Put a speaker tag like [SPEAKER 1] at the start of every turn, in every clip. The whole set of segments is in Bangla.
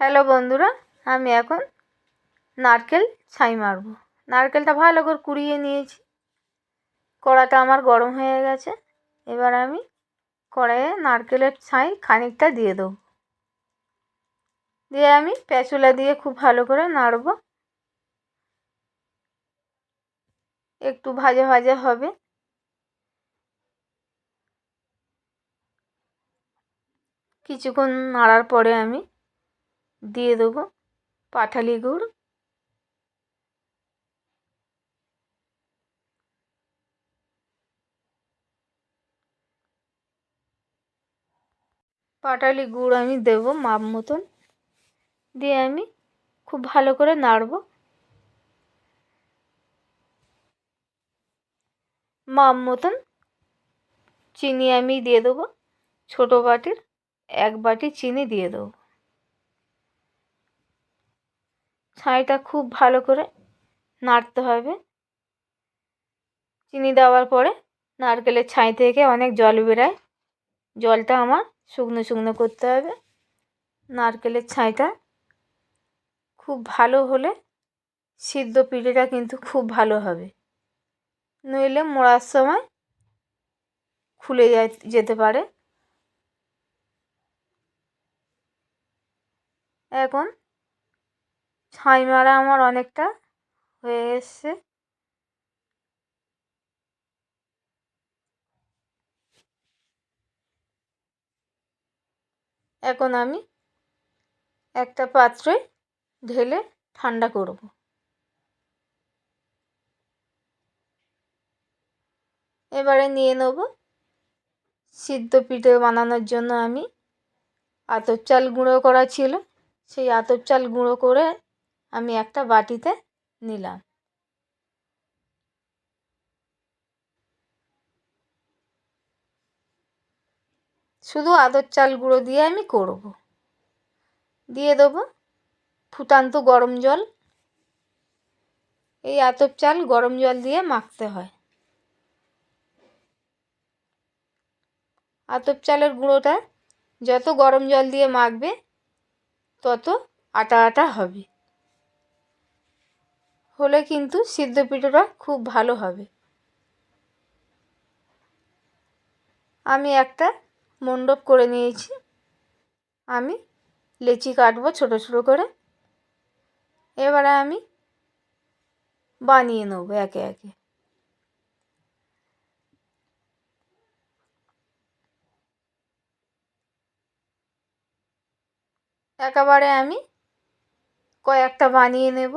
[SPEAKER 1] হ্যালো বন্ধুরা, আমি এখন নারকেল ছাই মারবো। নারকেলটা ভালো করে কুড়িয়ে নিয়েছি। কড়াটা আমার গরম হয়ে গেছে। এবার আমি কড়াইয়ে নারকেলের ছাই খানিকটা দিয়ে দেবো। দিয়ে আমি প্যাচুলা দিয়ে খুব ভালো করে নাড়বো। একটু ভাজা ভাজা হবে। কিছুক্ষণ নাড়ার পরে আমি দিয়ে দেবো পাটালি গুড়। পাটালি গুড় আমি দেবো মাপ মতন। দিয়ে আমি খুব ভালো করে নাড়বো। মাপ মতন চিনি আমি দিয়ে দেবো। ছোটো বাটির এক বাটি চিনি দিয়ে দেবো। ছাইটা খুব ভালো করে নাড়তে হবে। চিনি দেওয়ার পরে নারকেলের ছাই থেকে অনেক জল বেরায়। জলটা আমার শুকনো শুকনো করতে হবে। নারকেলের ছাইটা খুব ভালো হলে সিদ্ধ পিঠেটা কিন্তু খুব ভালো হবে। নইলে মোড়ার সময় খুলে যায়, যেতে পারে। এখন ছাই মারা আমার অনেকটা হয়ে এসছে। এখন আমি একটা পাত্রে ঢেলে ঠান্ডা করব। এবারে নিয়ে নেব সিদ্ধ পিঠে বানানোর জন্য আমি আতপ চাল গুঁড়ো করা ছিল। সেই আতপ চাল গুঁড়ো করে আমি একটা বাটিতে নিলাম। শুধু আদর চাল গুঁড়ো দিয়ে আমি করব। দিয়ে দেবো ফুটান্ত গরম জল। এই আতপ চাল গরম জল দিয়ে মাখতে হয়। আতপ চালের গুঁড়োটা যত গরম জল দিয়ে মাখবে, তত আটা আটা হবে। হলে কিন্তু সিদ্ধ পিঠোটা খুব ভালো হবে। আমি একটা মণ্ডপ করে নিয়েছি। আমি লেচি কাটবো ছোটো ছোটো করে। এবারে আমি বানিয়ে নেব একে একে। একেবারে আমি কয়েকটা বানিয়ে নেব।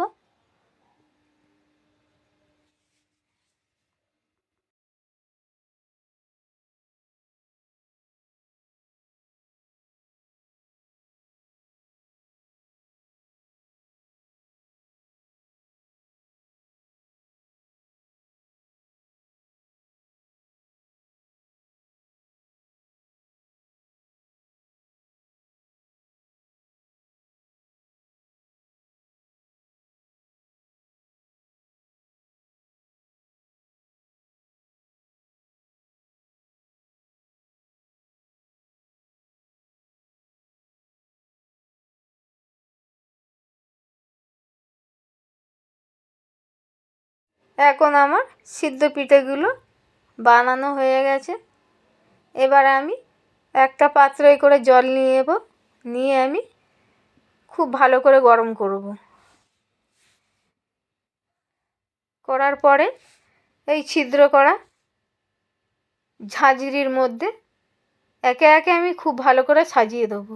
[SPEAKER 1] এখন আমার সিদ্ধ পিঠেগুলো বানানো হয়ে গেছে। এবার আমি একটা পাত্রে করে জল নিয়ে নেব। নিয়ে আমি খুব ভালো করে গরম করব। করার পরে এই ছিদ্র করা ঝাঁঝরির মধ্যে একে একে আমি খুব ভালো করে সাজিয়ে দেবো।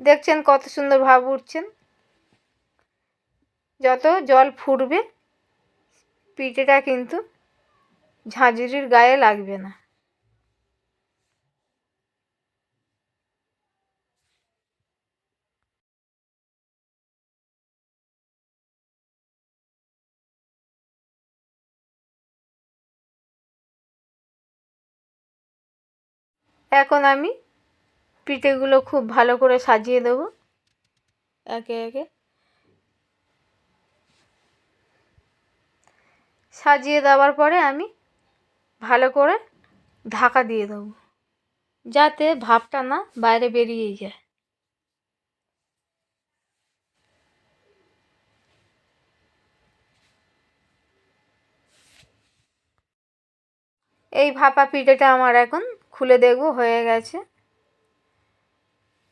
[SPEAKER 1] দেখছেন কত সুন্দর ভাব উঠছেন যত জল ফুটবে পিঠেটা কিন্তু ঝাঁঝরির গায়ে লাগবে না। এখন আমি পিঠেগুলো খুব ভালো করে সাজিয়ে দেবো। একে একে সাজিয়ে দেওয়ার পরে আমি ভালো করে ঢাকা দিয়ে দেব, যাতে ভাপটা না বাইরে বেরিয়ে যায়। এই ভাপা পিঠেটা আমার এখন খুলে দেখব, হয়ে গেছে।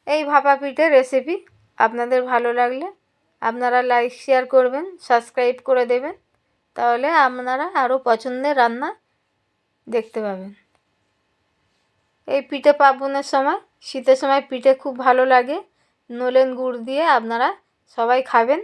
[SPEAKER 1] এই ভাপা পিঠে রেসিপি আপনাদের ভালো লাগলে আপনারা লাইক শেয়ার করবেন সাবস্ক্রাইব করে দেবেন। তাহলে আপনারা আরও পছন্দের রান্না দেখতে পাবেন। এই পিঠে পার্বণের সময়, শীতের সময় পিঠে খুব ভালো লাগে। নলেন গুড় দিয়ে আপনারা সবাই খাবেন।